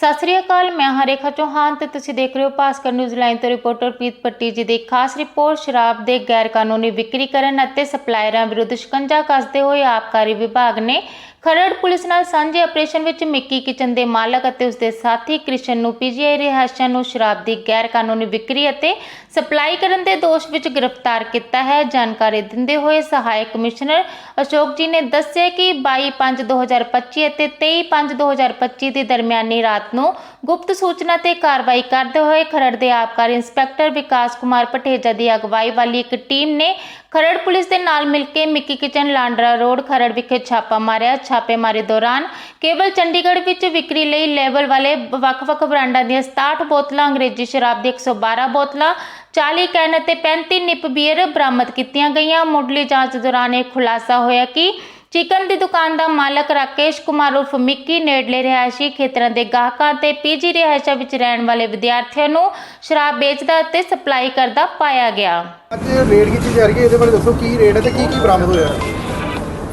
ਸਤਿ ਸ੍ਰੀ ਅਕਾਲ, ਮੈਂ ਹਰੇਖਾ ਰੇਖਾ ਚੌਹਾਨ ਤੇ ਤੁਸੀਂ ਦੇਖ ਰਹੇ ਹੋ ਭਾਸਕਰ ਨਿਊਜ਼ ਲਾਈਨ ਤੋਂ ਰਿਪੋਰਟਰ ਪ੍ਰੀਤ ਪੱਟੀ ਜੀ ਦੀ ਖਾਸ ਰਿਪੋਰਟ, ਸ਼ਰਾਬ ਦੇ ਗੈਰ ਕਾਨੂੰਨੀ ਵਿਕਰੀ ਕਰਨ ਅਤੇ ਸਪਲਾਇਰਾਂ ਵਿਰੁੱਧ ਸ਼ਿਕੰਜਾ ਕੱਸਦੇ ਹੋਏ ਆਬਕਾਰੀ ਵਿਭਾਗ ਨੇ ਖਰੜ ਪੁਲਿਸ ਨਾਲ ਸਾਂਝੇ ਆਪਰੇਸ਼ਨ ਵਿੱਚ ਮਿੱਕੀ ਕਿਚਨ ਦੇ ਮਾਲਕ ਅਤੇ ਉਸਦੇ ਸਾਥੀ ਕ੍ਰਿਸ਼ਨ ਨੂੰ ਪੀਜੀਆਈ ਰਿਹਾਇਸ਼ਾਂ ਨੂੰ ਸ਼ਰਾਬ ਦੀ ਗੈਰ ਕਾਨੂੰਨੀ ਵਿਕਰੀ ਅਤੇ ਸਪਲਾਈ ਕਰਨ ਦੇ ਦੋਸ਼ ਵਿੱਚ ਗ੍ਰਿਫਤਾਰ ਕੀਤਾ ਹੈ। ਜਾਣਕਾਰੀ ਦਿੰਦੇ ਹੋਏ ਸਹਾਇਕ ਕਮਿਸ਼ਨਰ ਅਸ਼ੋਕ ਜੀ ਨੇ ਦੱਸਿਆ ਕਿ 22/5/2025 ਅਤੇ 23/5/2025 ਦੇ ਦਰਮਿਆਨੀ ਰਾਤ ਨੂੰ ਗੁਪਤ ਸੂਚਨਾ ਤੇ ਕਾਰਵਾਈ ਕਰਦੇ ਹੋਏ ਖਰੜ ਦੇ ਆਬਕਾਰੀ ਇੰਸਪੈਕਟਰ ਵਿਕਾਸ ਕੁਮਾਰ ਪਟੇਜਾ ਦੀ ਅਗਵਾਈ ਵਾਲੀ ਇੱਕ ਟੀਮ ਨੇ ਖਰੜ ਪੁਲਿਸ ਦੇ ਨਾਲ ਮਿਲ ਕੇ Mickey kitchen Landran road Kharar ਵਿਖੇ ਛਾਪਾ ਮਾਰਿਆ। ਛਾਪੇਮਾਰੀ ਦੌਰਾਨ ਕੇਵਲ ਚੰਡੀਗੜ੍ਹ ਵਿੱਚ ਵਿਕਰੀ ਲਈ ਲੈਵਲ ਵਾਲੇ ਵੱਖ-ਵੱਖ ਬ੍ਰਾਂਡਾਂ ਦੀਆਂ 67 ਬੋਤਲਾਂ, ਅੰਗਰੇਜ਼ੀ ਸ਼ਰਾਬ ਦੀ 112 ਬੋਤਲਾਂ 40 ਕੈਨ ਅਤੇ 35 ਨਿਪ ਬੀਅਰ ਬਰਾਮਦ ਕੀਤੀਆਂ ਗਈਆਂ। ਮੁੱਢਲੀ ਜਾਂਚ ਦੌਰਾਨ ਇਹ ਖੁਲਾਸਾ ਹੋਇਆ ਕਿ ਚਿਕਨ ਦੀ ਦੁਕਾਨ ਦਾ ਮਾਲਕ ਰਾਕੇਸ਼ ਕੁਮਾਰ ਉਰਫ ਮਿੱਕੀ ਨੇੜਲੇ ਰਿਹਾਇਸ਼ੀ ਖੇਤਰਾਂ ਦੇ ਗਾਹਕਾਂ ਤੇ ਪੀਜੀ ਰਿਹਾਇਸ਼ਾਂ ਵਿੱਚ ਰਹਿਣ ਵਾਲੇ ਵਿਦਿਆਰਥੀਆਂ ਨੂੰ ਸ਼ਰਾਬ ਵੇਚਦਾ ਅਤੇ ਸਪਲਾਈ ਕਰਦਾ ਪਾਇਆ ਗਿਆ। ਅੱਜ ਰੇਡ ਕੀਤੀ ਜਾ ਰਹੀ ਹੈ? ਇਹਦੇ ਬਾਰੇ ਦੱਸੋ, ਕੀ ਰੇਡ ਹੈ ਤੇ ਕੀ ਕੀ ਬਰਾਮਦ ਹੋਇਆ?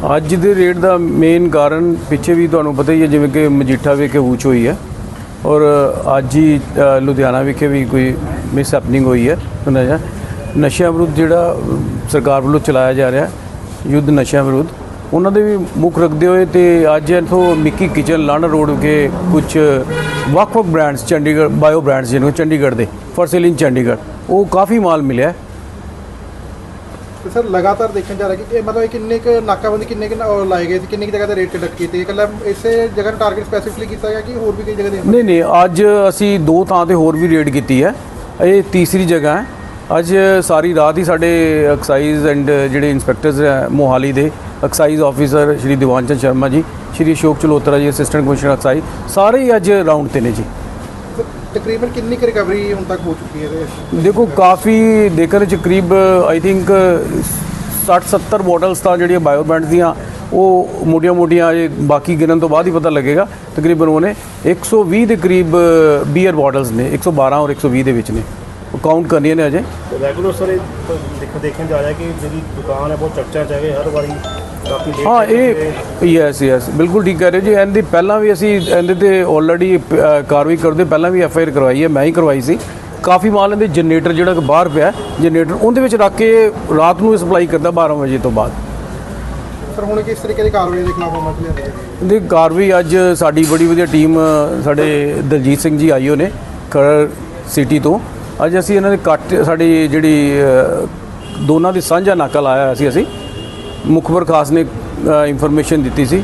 ਅੱਜ ਦੇ ਰੇਟ ਦਾ ਮੇਨ ਕਾਰਨ ਪਿੱਛੇ ਵੀ ਤੁਹਾਨੂੰ ਪਤਾ ਹੀ ਹੈ, ਜਿਵੇਂ ਕਿ ਮਜੀਠਾ ਵਿਖੇ ਊਚ ਹੋਈ ਹੈ ਔਰ ਅੱਜ ਹੀ ਲੁਧਿਆਣਾ ਵਿਖੇ ਵੀ ਕੋਈ ਮਿਸ ਹੈਪਨਿੰਗ ਹੋਈ ਹੈ ਨਸ਼ਾ ਨਸ਼ਿਆਂ ਵਿਰੁੱਧ ਜਿਹੜਾ ਸਰਕਾਰ ਵੱਲੋਂ ਚਲਾਇਆ ਜਾ ਰਿਹਾ, ਯੁੱਧ ਨਸ਼ਿਆਂ ਵਿਰੁੱਧ, ਉਹਨਾਂ ਦੇ ਵੀ ਮੁੱਖ ਰੱਖਦੇ ਹੋਏ ਤੇ ਅੱਜ ਇੱਥੋਂ ਮਿੱਕੀ ਕਿਚਨ ਲਾਣਾ ਰੋਡ ਵਿਖੇ ਕੁਝ ਵੱਖ-ਵੱਖ ਬ੍ਰਾਂਡਸ ਚੰਡੀਗੜ੍ਹ ਬਾਇਓ ਬ੍ਰਾਂਡਸ ਜਿਹਨੂੰ ਚੰਡੀਗੜ੍ਹ ਦੇ ਫॉर ਸੇਲ ਇਨ ਚੰਡੀਗੜ੍ਹ, ਉਹ ਕਾਫੀ ਮਾਲ ਮਿਲਿਆ। ਤੇ ਸਰ ਲਗਾਤਾਰ ਦੇਖਣ ਜਾ ਰਿਹਾ ਕਿ ਇਹ ਮਤਲਬ ਇਹ ਕਿੰਨੇ ਕੁ ਨਾਕਾਬੰਦੀ ਕਿੰਨੇ ਕੁ ਨਾ- ਉਹ ਲਾਏ ਗਏ ਸੀ ਕਿੰਨੀ ਕੁ ਜਗ੍ਹਾ ਤੇ ਰੇਡ ਕੰਡਕਟ ਕੀਤੀ ਇਕੱਲਾ ਇਸੇ ਜਗ੍ਹਾ ਨੂੰ ਟਾਰਗੇਟ ਸਪੈਸੀਫਿਕਲੀ ਕੀਤਾ ਗਿਆ ਕਿ ਹੋਰ ਵੀ ਕਈ ਜਗ੍ਹਾ ਤੇ ਨਹੀਂ ਨਹੀਂ, ਅੱਜ ਅਸੀਂ ਦੋ ਥਾਂ ਤੇ ਹੋਰ ਵੀ ਰੇਡ ਕੀਤੀ ਹੈ। ਇਹ ਤੀਸਰੀ ਜਗ੍ਹਾ ਹੈ। ਅੱਜ ਸਾਰੀ ਰਾਤ ਹੀ ਸਾਡੇ ਐਕਸਾਈਜ਼ ਐਂਡ ਜਿਹੜੇ ਇੰਸਪੈਕਟਰਸ ਹੈ, ਮੋਹਾਲੀ ਦੇ ਐਕਸਾਈਜ਼ ਆਫੀਸਰ ਸ਼੍ਰੀ ਦੀਵਾਨ ਚੰਦ ਸ਼ਰਮਾ ਜੀ, ਸ਼੍ਰੀ ਅਸ਼ੋਕ ਚਲੋਤਰਾ ਜੀ ਅਸਿਸਟੈਂਟ ਕਮਿਸ਼ਨਰ ਐਕਸਾਈਜ਼ ਸਾਰੇ ਹੀ ਅੱਜ ਰਾਉਂਡ ਤੇ ਨੇ ਜੀ। ਤਕਰੀਬਨ ਕਿੰਨੀ ਕੁ ਰਿਕਵਰੀ ਹੁਣ ਤੱਕ ਹੋ ਚੁੱਕੀ ਹੈ ਇਹਦੇ ਦੇਖੋ, ਕਾਫੀ ਦੇਖਣ ਚ ਕਰੀਬ ਆਈ ਥਿੰਕ 60 70 ਬੋਟਲਸ ਤਾਂ ਜਿਹੜੀਆਂ ਬਾਇਓ ਬੈਂਡ ਦੀਆਂ, ਉਹ ਮੋਟੀਆਂ ਮੋਟੀਆਂ ਇਹ ਬਾਕੀ ਗਿਣਨ ਤੋਂ ਬਾਅਦ ਹੀ ਪਤਾ ਲੱਗੇਗਾ। ਤਕਰੀਬਨ ਉਹਨੇ 120 ਦੇ ਕਰੀਬ ਬੀਅਰ ਬੋਟਲਸ ਨੇ 112 ਔਰ 120 ਦੇ ਵਿੱਚ ਨੇ। ਕਾਊਂਟ ਕਰਨੀਆਂ ਨੇ ਅਜੇ? ਰੈਗੂਲਰ ਸਰ ਇਹ ਦੇਖ ਦੇਖਣ ਜਾ ਰਿਹਾ ਕਿ ਜਿਹੜੀ ਦੁਕਾਨ ਹੈ ਬਹੁਤ ਚਰਚਾ ਚ ਹੈ ਹਰ ਵਾਰੀ ਹਾਂ ਇਹ ਯੈਸ ਯੈਸ ਬਿਲਕੁਲ ਠੀਕ ਕਹਿ ਰਹੇ ਜੀ। ਇਹਦੇ ਪਹਿਲਾਂ ਵੀ ਅਸੀਂ ਇਹਦੇ ਤੇ ਆਲਰੇਡੀ ਕਾਰਵਾਈ ਕਰਦੇ ਪਹਿਲਾਂ ਵੀ ਐਫ ਆਈ ਆਰ ਕਰਵਾਈ ਹੈ ਮੈਂ ਹੀ ਕਰਵਾਈ ਸੀ। ਕਾਫੀ ਮਾਲ ਇਹਦੇ ਜਨਰੇਟਰ ਜਿਹੜਾ ਕਿ ਬਾਹਰ ਪਿਆ ਜਨਰੇਟਰ ਉਹਦੇ ਵਿੱਚ ਰੱਖ ਕੇ ਰਾਤ ਨੂੰ ਸਪਲਾਈ ਕਰਦਾ 12 ਵਜੇ ਤੋਂ ਬਾਅਦ। ਸਰ ਹੁਣ ਕਿਸ ਤਰੀਕੇ ਦੀ ਕਾਰਵਾਈ ਦੇ ਖਿਲਾਫ ਅਮਲ ਦੀ ਕਾਰਵਾਈ ਅੱਜ ਸਾਡੀ ਬੜੀ ਵਧੀਆ ਟੀਮ ਸਾਡੇ ਦਲਜੀਤ ਸਿੰਘ ਜੀ ਆਈਓ ਨੇ ਖਰੜ ਸਿਟੀ ਤੋਂ। ਅੱਜ ਅਸੀਂ ਇਹਨਾਂ ਦੇ ਕੱਟ ਸਾਡੀ ਜਿਹੜੀ ਦੋਨਾਂ ਦੀ ਸਾਂਝਾ ਨਾਕਾ ਲਾਇਆ ਸੀ ਅਸੀਂ। ਮੁਖਬਰ ਖਾਸ ਨੇ ਇਨਫੋਰਮੇਸ਼ਨ ਦਿੱਤੀ ਸੀ।